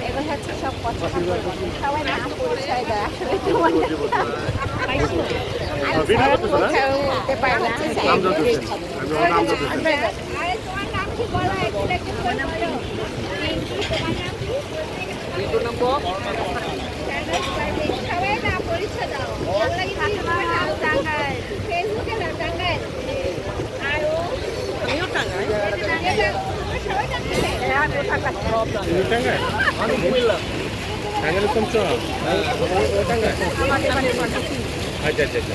এগুলো হচ্ছে সব করব সবাই নাম পরিচয় দেয় আসলে তোমার আমি উঠতে পারি না টাঙ্গাইল কমছ আচ্ছা আচ্ছা আচ্ছা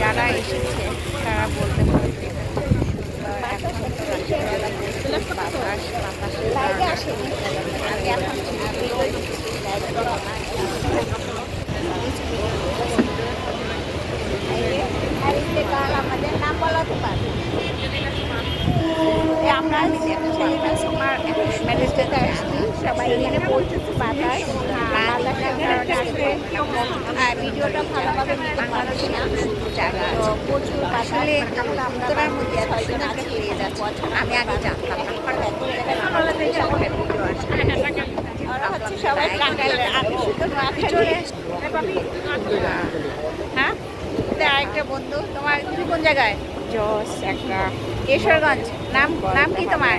যারা এসেছে তারা বলতে পারবে বাতাস আমাদের নাম বলা সবাই এখানে পৌঁছেছে আর ভিডিওটা ভালোভাবে নিতে পারছি না। তো প্রচুর আসলে উত্তরার মধ্যে ছয়জনকে পেয়ে যাচ্ছে। আমি আগে জানতাম ওরা হচ্ছে সবাই আমি শুধু নোয়াখালী হ্যাঁ? আরেকটা বন্ধু তোমার তুমি কোন জায়গায়? জস একটা। কেশরগঞ্জ। নাম নাম কি তোমার?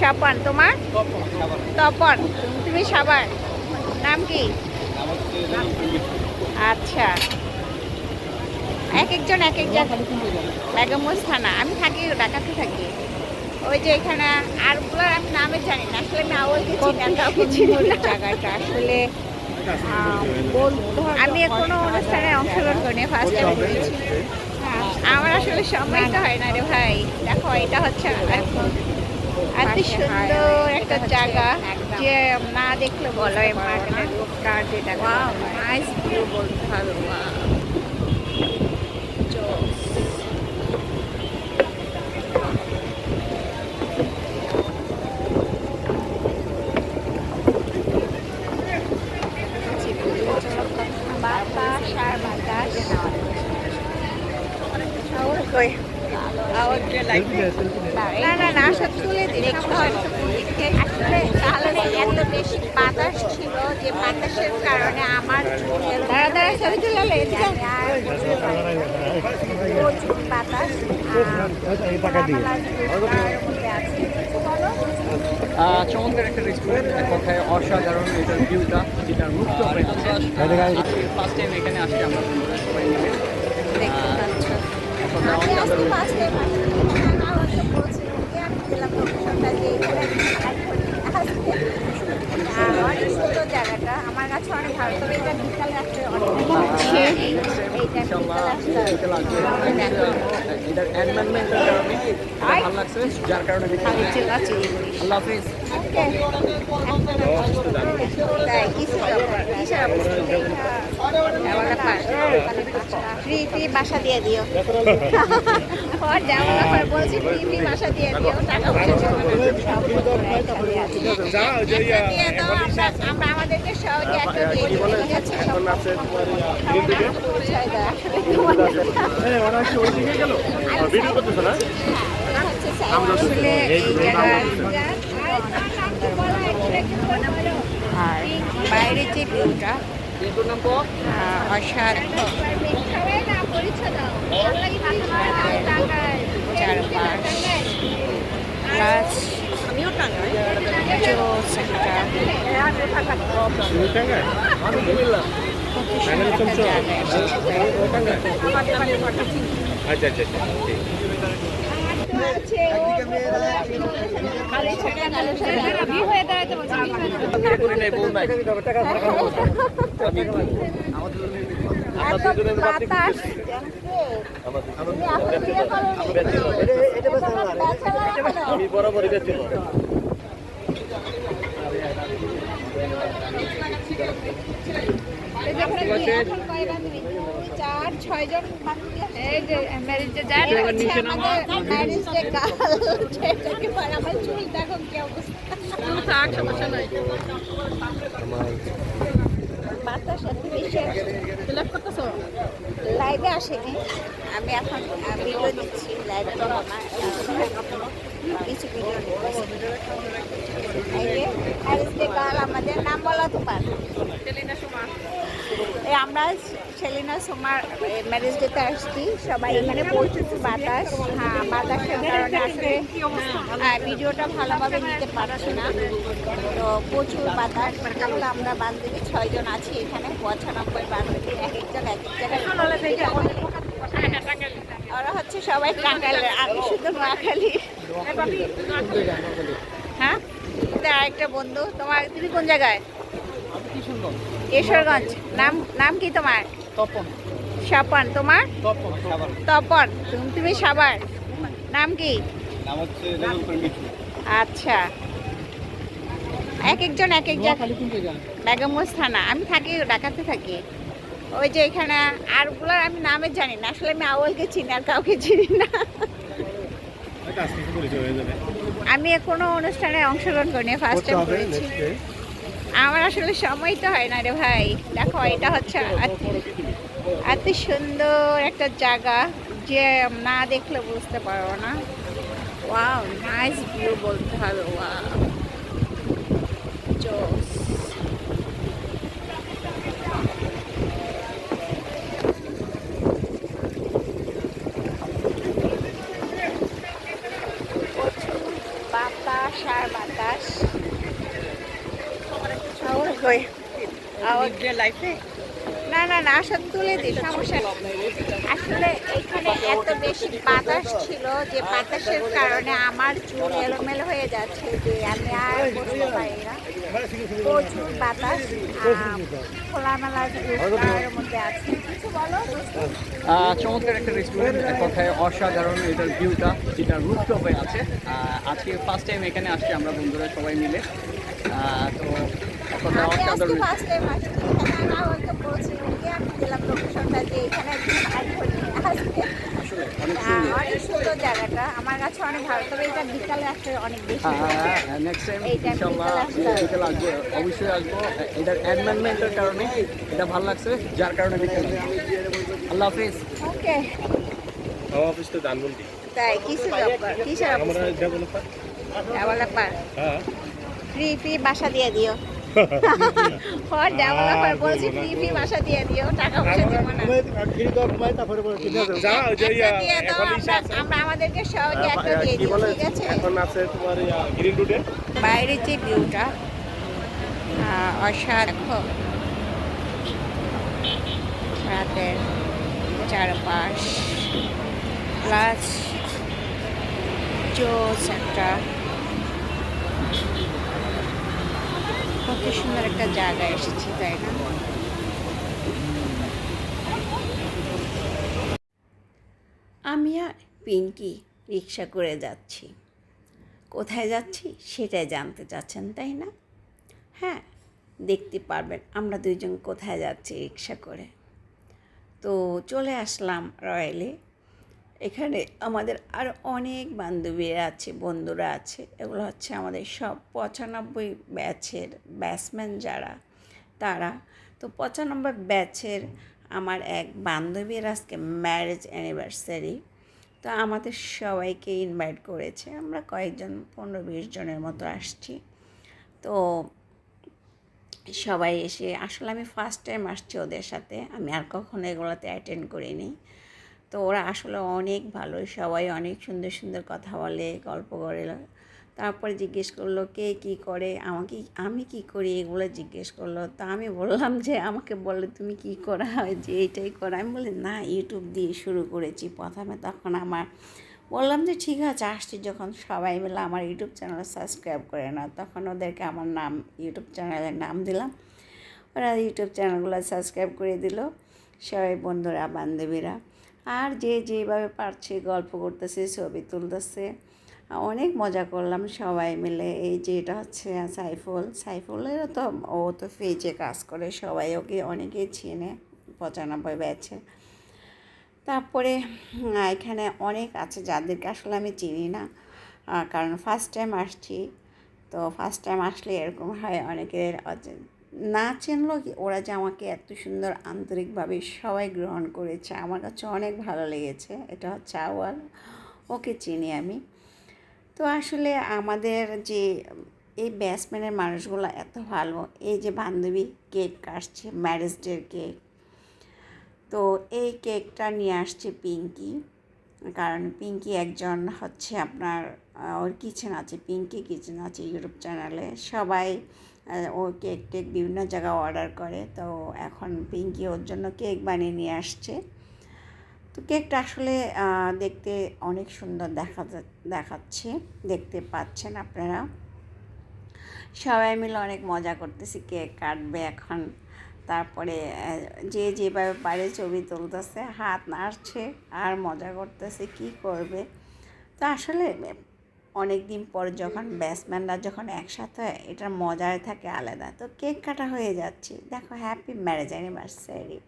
স্বপন। তোমার? তপন তুমি সাবার নাম কি? আচ্ছা এক একজন এক এক জায়গা বেগমগঞ্জ থানা। আমি থাকি ঢাকাতে থাকি। ওই যে এখানে আর ওগুলোর আমি নামে জানি না। আসলে আমি না জায়গাটা? আসলে আমি কোনো অনুষ্ঠানে অংশগ্রহণ করিনি ফার্স্ট টাইম করেছি। আমার আসলে সময় তো হয় না রে ভাই। দেখো এটা হচ্ছে এত সুন্দর একটা জায়গা যে না দেখলে বলো এখানে লোকটা যেটা নাইস ভিউ বলতে হবে বাতাস আর বাতাস কই আসলে এত বেশি বাতাস ছিল যে বাতাসের কারণে আমার দাঁড়া একটা রেস্টুরেন্ট অসাধারণ এটার ভিউটা যেটার মুক্ত ফার্স্ট টাইম এখানে আসি আমরা সবাই মিলে দেখতে পাচ্ছ এখন আমি আমাদের আজকে ফার্স্ট টাইম আমাকে বলছিল যে আমি গেলাম লোকেশনটা যে এখানে add করি। আজকে আর অনেক সুন্দর জায়গাটা আমার কাছে অনেক ভালো তবে এটা বিকালে আসলে অনেক হচ্ছে এইটা বিকালে বাসা দিয়ে দিও আমরা আসলে এই জায়গার আর বাইরের যে ভিউটা চারপাশ প্লাস? আচ্ছা আচ্ছা আচ্ছা ঠিক এত বাতাস তুমি এখন বিয়ে করোনি? আমি বরাবরই বেছিল এই দেখুন, চার, ছয়জন আছে। এটা হচ্ছে আমাদের। সেটাকে পরে আমার চুল দেখো কি অবস্থা। বাতাস এত বেশি আসছে। লাইভে আসেনি আমি এখন ভিডিও দিচ্ছি লাইভে আমাদের নাম বলো তোমার আমরা সেলিনা সোমার ম্যারেজ ডেতে আসছি। সবাই এখানে পৌঁছেছি বাতাস। হ্যাঁ বাতাসের কারণে আসলে হ্যাঁ, ভিডিওটা ভালোভাবে নিতে পারছি না। তো প্রচুর বাতাস। তাহলে আমরা বান্ধবী ছয়জন আছি এখানে। পঁচানব্বই বান্ধবী এক একজন এক এক জায়গায়। ওরা হচ্ছে সবাই টাঙ্গাইলের আমি শুধু নোয়াখালী হ্যাঁ? আরেকটা বন্ধু। তোমার তুমি কোন জায়গায়? কিশোরগঞ্জ। নাম নাম কি তোমার? তপন। স্বপন। তোমার? তপন তপন। তুমি সাবার নাম কি? আচ্ছা। এক একজন এক এক জায়গা। জায়গা? বেগমগঞ্জ থানা। আমি থাকি ঢাকাতে থাকি। ওই যে এখানে আরগুলোর আমি নামে জানি না আসলে আমি আউলকে চিনি আর কাউকে চিনি না। আমি কোনো অনুষ্ঠানে অংশগ্রহণ করিনি ফার্স্ট টাইম করেছি। আমার আসলে সময় তো হয় না রে ভাই। দেখো এটা হচ্ছে এত- এত সুন্দর একটা জায়গা যে না দেখলে বুঝতে পারব না। ওয়াও নাইস ভিউ বলতে হবে ওয়াও জোস বাতাস আর বাতাস আওয়াজ কই? আওয়াজ না না না আসলে তুলে দিই, সমস্যা আসলে এখানে এত বেশি বাতাস ছিল যে বাতাসের কারণে আমার চুল এলোমেলো হয়ে যাচ্ছে যে আমি আর বসতে পারি না। প্রচুর বাতাস খোলামেলা মধ্যে আছে। কিছু চমৎকার একটা রেস্টুরেন্ট এক কথায় অসাধারণ এটার ভিউটা যেটা রুফটপে আছে। আজকে ফার্স্ট টাইম এখানে আসছি আমরা বন্ধুরা সবাই মিলে। তো অনেক সুন্দর। জায়গাটা আমার কাছে অনেক ভালো তবে এটা বিকালে আসলে অনেক বেশি। নেক্সট টাইম এইটা ইনশাল্লাহ বিকেলে আসতে আসব। অবশ্যই আসব। এটার এনভায়রনমেন্টের কারণে এটা ভালো লাগছে যার কারণে বিকেল আল্লাহ হাফিজ। ওকে। আমার অফিস তো ধানমন্ডি। তাই কিসের কিসের আমরা ডেভেলপার ডেভেলপার হ্যাঁ। ফ্রি ফ্রি বাসা দিয়ে দিও। হর ডেভেলপার বলছি ফ্রি ফ্রি বাসা দিয়ে দিও টাকা পয়সা দিব না। ইসা আমরা আমরা আমাদেরকে সবাইকে একটা দিয়ে ঠিক আছে? এখন আছে তোমার গ্রিন রুটে বাইরের যে ভিউটা রাতের চারপাশ প্লাস জোস একটা কত সুন্দর একটা জায়গায় এসেছি, তাই না? আমি আর পিঙ্কি রিক্সা করে যাচ্ছি। কোথায় যাচ্ছি সেটাই জানতে চাচ্ছেন, তাই না? হ্যাঁ দেখতে পারবেন, আমরা দুইজন কোথায় যাচ্ছি রিক্সা করে। তো চলে আসলাম রয়্যালে এখানে আমাদের আর অনেক বান্ধবীরা আছে, বন্ধুরা আছে। এগুলো হচ্ছে আমাদের সব পঁচানব্বই ব্যাচের ব্যাটসম্যান যারা, তারা। তো পঁচানব্বই ব্যাচের আমার এক বান্ধবীর আজকে ম্যারেজ অ্যানিভার্সারি তো আমাদের সবাইকে ইনভাইট করেছে। আমরা কয়েকজন, পনেরো বিশ জনের মতো আসছি। তো সবাই এসে, আসলে আমি ফার্স্ট টাইম আসছি ওদের সাথে। আমি আর কখনো এগুলোতে অ্যাটেন্ড করিনি। তো ওরা আসলে অনেক ভালো, সবাই অনেক সুন্দর সুন্দর কথা বলে, গল্প করে। তারপরে জিজ্ঞেস করল, কে কি করে? আমাকে, আমি কি করি? এগুলো জিজ্ঞেস করল। তা আমি বললাম যে, আমাকে বলে তুমি কি করা হয় যে এইটাই করা। আমি বলি না ইউটিউব দিয়ে শুরু করেছি প্রথমে তখন আমার। বললাম যে, ঠিক আছে, আসছি। যখন সবাই মিলে আমার ইউটিউব চ্যানেল সাবস্ক্রাইব করে না তখন ওদেরকে আমার নাম ইউটিউব চ্যানেলের নাম দিলাম। ওরা ইউটিউব চ্যানেলগুলো সাবস্ক্রাইব করে দিল। সবাই বন্ধুরা, বান্ধবীরা। আর যে যেভাবে পারছে, গল্প করতেছে, ছবি তুলতেছে। অনেক মজা করলাম সবাই মিলে। এই যে এটা হচ্ছে সাইফুল। সাইফুলেরও তো, ও তো ফেজে কাজ করে, সবাই ওকে অনেকেই চেনে, পঁচানব্বই ব্যাচে তারপরে এখানে অনেক আছে যাদেরকে আসলে আমি চিনি না। কারণ ফার্স্ট টাইম আসছি। তো ফার্স্ট টাইম আসলে এরকম হয় অনেকের না চিনলো ওরা যে আমাকে এত সুন্দর আন্তরিকভাবে সবাই গ্রহণ করেছে, আমার কাছে অনেক ভালো লেগেছে। এটা হচ্ছে আওয়াল ওকে চিনি আমি। তো আসলে আমাদের যে এই ব্যাটসম্যানের মানুষগুলো এত ভালো, এই যে বান্ধবী কেক কাটছে, ম্যারেজ ডের কেক। তো এই কেকটা নিয়ে আসছে পিঙ্কি, কারণ পিঙ্কি একজন হচ্ছে আপনার ওর কিচেন আছে, পিঙ্কি কিচেন আছে ইউটিউব চ্যানেলে। সবাই ও কেক টেক বিভিন্ন জায়গায় অর্ডার করে। তো এখন পিঙ্কি ওর জন্য কেক বানিয়ে নিয়ে আসছে। তো কেকটা আসলে দেখতে অনেক সুন্দর দেখা দেখাচ্ছে। দেখতে পাচ্ছেন আপনারা। সবাই মিলে অনেক মজা করতেছি কেক কাটবে এখন। তারপরে যে যেভাবে পারে ছবি তুলতেছে, হাত নাড়ছে, আর মজা করতেছে, কি করবে? তো আসলে অনেক দিন পর যখন ব্যাটসম্যানরা যখন একসাথে হয়, এটার মজাই থাকে আলাদা। তো কেক কাটা হয়ে যাচ্ছে। দেখো হ্যাপি ম্যারেজ অ্যানিভার্সারি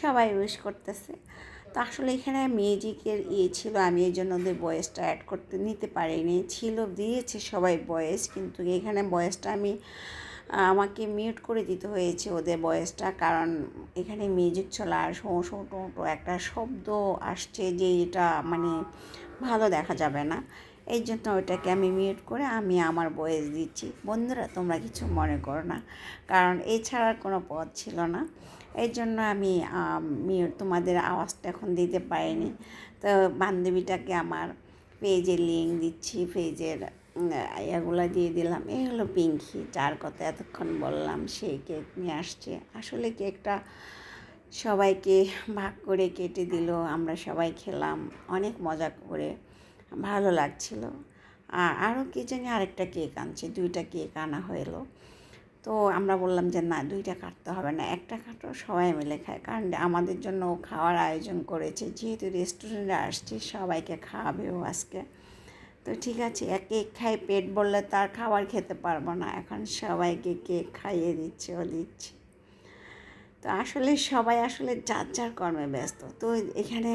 সবাই উইশ করতেছে। তো আসলে এখানে মিউজিকের ইয়ে ছিল। আমি এই জন্য ওদের বয়েসটা অ্যাড করতে, নিতে পারিনি। ছিল, দিয়েছে সবাই বয়েস কিন্তু এখানে বয়েসটা আমি, আমাকে মিউট করে দিতে হয়েছে ওদের বয়েসটা কারণ এখানে মিউজিক চলে শো শো টো একটা শব্দ আসছে যে এটা মানে ভালো দেখা যাবে না। এই জন্য ওইটাকে আমি মিউট করে আমি আমার বয়েস দিচ্ছি। বন্ধুরা, তোমরা কিছু মনে করো না, কারণ এছাড়া কোনো পথ ছিল না। এই জন্য আমি মিউট তোমাদের আওয়াজটা এখন দিতে পারিনি। তো বান্ধবীটাকে আমার পেজের লিঙ্ক দিচ্ছি পেজের ইয়েগুলো দিয়ে দিলাম। এই হলো পিঙ্কি, যার কথা এতক্ষণ বললাম সেই কেক নিয়ে আসছে। আসলে কেকটা সবাইকে ভাগ করে কেটে দিল, আমরা সবাই খেলাম, অনেক মজা করে। ভালো লাগছিল। আর আরও কে জানি আরেকটা কেক আনছে, দুইটা কেক আনা হলো তো আমরা বললাম যে, না, দুইটা কাটতে হবে না, একটা কাটো, সবাই মিলে খায়। কারণ আমাদের জন্য ও খাওয়ার আয়োজন করেছে। যেহেতু রেস্টুরেন্টে আসছি, সবাইকে খাওয়াবেও আজকে। তো ঠিক আছে, এক কেক খাই পেট বললে তার খাবার খেতে পারব না। এখন সবাইকে কেক খাইয়ে দিচ্ছে, ও দিচ্ছে। তো আসলে সবাই আসলে যার যার কর্মে ব্যস্ত। তো এখানে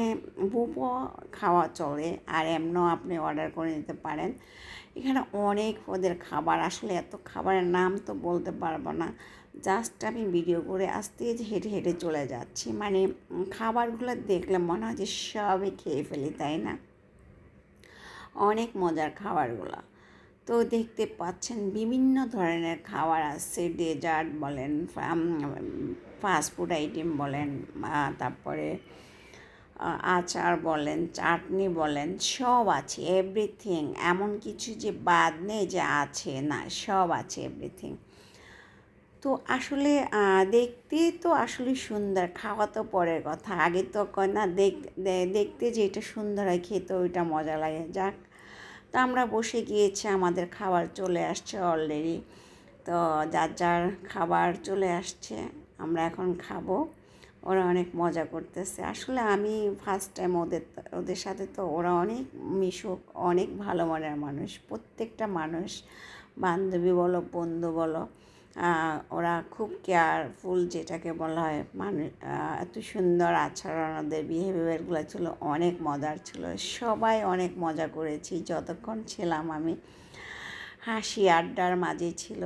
বুপও খাওয়া চলে আর এমনও আপনি অর্ডার করে নিতে পারেন। এখানে অনেক ওদের খাবার, আসলে এত খাবারের নাম তো বলতে পারব না। জাস্ট আমি ভিডিও করে আসতে যে হেঁটে হেঁটে চলে যাচ্ছি। মানে খাবারগুলো দেখলে মনে হয় যে সবই খেয়ে ফেলি, তাই না? অনেক মজার খাবারগুলো। তো দেখতে পাচ্ছেন বিভিন্ন ধরনের খাবার আসছে ডেজার্ট বলেন ফাস্টফুড আইটেম বলেন তারপরে আচার বলেন, চাটনি বলেন, সব আছে এভরিথিং এমন কিছু যে বাদ নেই যে আছে, না, সব আছে এভরিথিং তো আসলে দেখতে তো আসলে সুন্দর, খাওয়া তো পরের কথা, আগে তো কয় না দেখতে যে এটা সুন্দর হয় খেতে ওইটা মজা লাগে, যাক। তো আমরা বসে গিয়েছি, আমাদের খাবার চলে আসছে অলরেডি তো যার যার খাবার চলে আসছে, আমরা এখন খাব। ওরা অনেক মজা করতেছে। আসলে আমি ফার্স্ট টাইম ওদের ওদের সাথে তো ওরা অনেক মিশুক, অনেক ভালো মনের মানুষ। প্রত্যেকটা মানুষ, বান্ধবী বলো, বন্ধু বলো ওরা খুব কেয়ারফুল যেটাকে বলা হয় মানুষ এত সুন্দর আচরণ ওদের বিহেভিয়ারগুলো ছিল, অনেক মজার ছিল। সবাই অনেক মজা করেছি, যতক্ষণ ছিলাম আমি। হাসি আড্ডার মাঝে ছিল।